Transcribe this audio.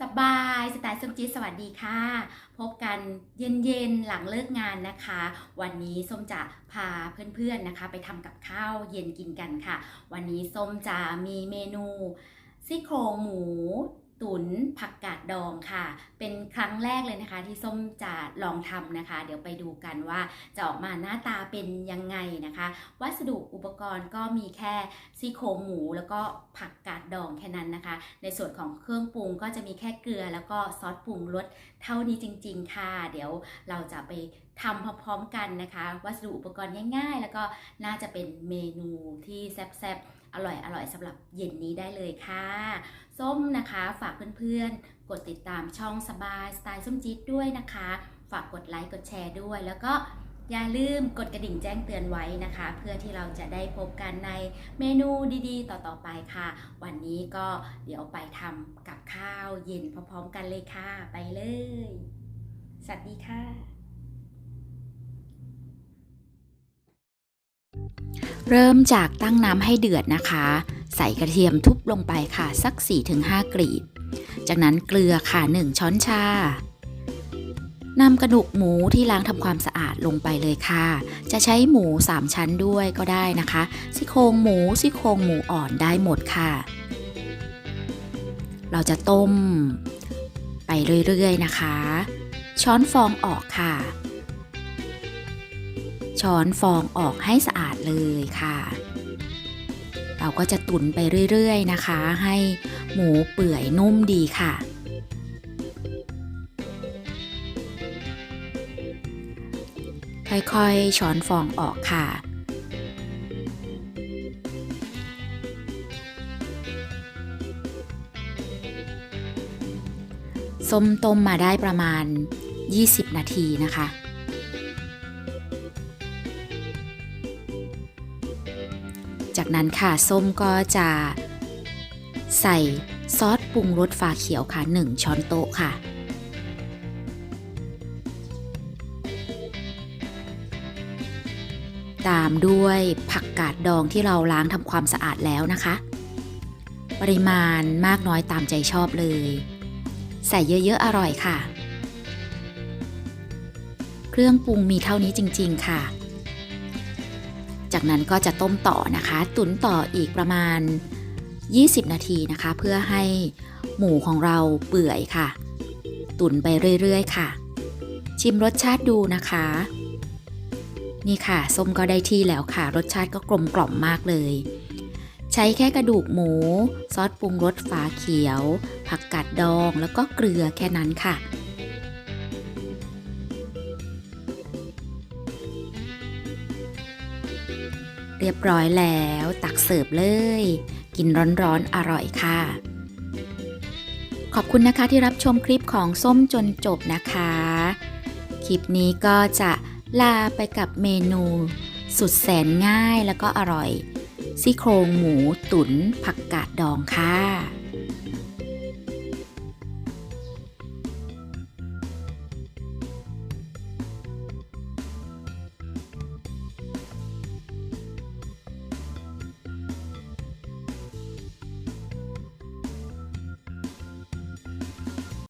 สบายสไตล์สมจีสวัสดีค่ะ พบกันเย็นๆ หลังเลิกงานนะคะ วันนี้ส้มจะพาเพื่อนๆนะคะ ไปทำกับข้าวเย็นกินกันค่ะ วันนี้ส้มจะมีเมนูซี่โครงหมู ตุ๋นผักกาดดองค่ะ เป็นครั้งแรกเลยนะคะ ที่ส้มจะลองทำนะคะ เดี๋ยวไปดูกันว่าจะออกมาหน้าตาเป็นยังไงนะคะ วัสดุอุปกรณ์ก็มีแค่ซี่โครงหมูแล้วก็ผักกาดดองแค่นั้นนะคะ ในส่วนของเครื่องปรุงก็จะมีแค่เกลือ แล้วก็ซอสปรุงรสเท่านี้จริง ๆ ค่ะ เดี๋ยวเราจะไป ทำพร้อมๆกันนะคะ วัสดุอุปกรณ์ง่าย ๆ แล้วก็น่าจะเป็นเมนูที่แซ่บๆ อร่อยๆสำหรับเย็นนี้ได้เลยค่ะ ส้มนะคะฝากเพื่อนๆ กดติดตามช่องสบายสไตล์ส้มจี๊ดด้วยนะคะ ฝากกดไลค์กดแชร์ด้วย แล้วก็อย่าลืมกดกระดิ่งแจ้งเตือนไว้นะคะ เพื่อที่เราจะได้พบกันในเมนูดีๆ ต่อๆไปค่ะ วันนี้ก็เดี๋ยวไปทำกับข้าวเย็นพร้อมๆกันเลยค่ะ ไปเลย สวัสดีค่ะ เริ่มจากตั้งน้ำให้เดือดนะคะ ใส่กระเทียมทุบลงไปค่ะ สัก 4-5 กลีบ จากนั้นเกลือค่ะ 1 ช้อนชานำกระดูกหมูที่ล้างทำความสะอาดลงไปเลยค่ะ จะใช้หมู 3 ชั้นด้วยก็ได้นะคะซี่โครงหมูซี่โครงหมูอ่อนได้หมดค่ะ เราจะต้ม ไปเรื่อยๆนะคะ ช้อนฟองออกค่ะ ช้อนฟองออกให้สะอาดเลยค่ะ เราก็จะตุ๋นไปเรื่อยๆนะคะ ให้หมูเปื่อยนุ่มดีค่ะ ค่อยๆ ช้อนฟองออกค่ะส้มต้มมาได้ประมาณ 20 นาทีนะคะ จากนั้นค่ะส้มก็จะใส่ซอสปรุงรสฟ้าเขียวค่ะ 1 ช้อนโต๊ะค่ะ ตามด้วยผักกาดดองที่เราล้างทำความสะอาดแล้วนะคะ ปริมาณมากน้อยตามใจชอบเลย ใส่เยอะๆอร่อยค่ะ เครื่องปรุงมีเท่านี้จริง ๆ ค่ะ จากนั้นก็จะต้มต่อนะคะ ตุ๋นต่ออีกประมาณ 20 นาทีนะคะ เพื่อให้หมูของเราเปื่อยค่ะ ตุ๋นไปเรื่อยๆ ค่ะ ชิมรสชาติดูนะคะ นี่ค่ะส้มก็ได้ที่แล้วค่ะ รสชาติก็กลมกล่อมมากเลย ใช้แค่กระดูกหมู ซอสปรุงรสฝาเขียว ผักกาดดองแล้วก็เกลือแค่นั้นค่ะ เรียบร้อยแล้วตักเสิร์ฟเลย กินร้อนๆอร่อยค่ะ ขอบคุณนะคะที่รับชมคลิปของส้มจนจบนะคะ คลิปนี้ก็จะลาไปกับเมนู สุดแสนง่ายแล้วก็อร่อยซี่โครงหมูตุ๋นผักกาดดองค่ะ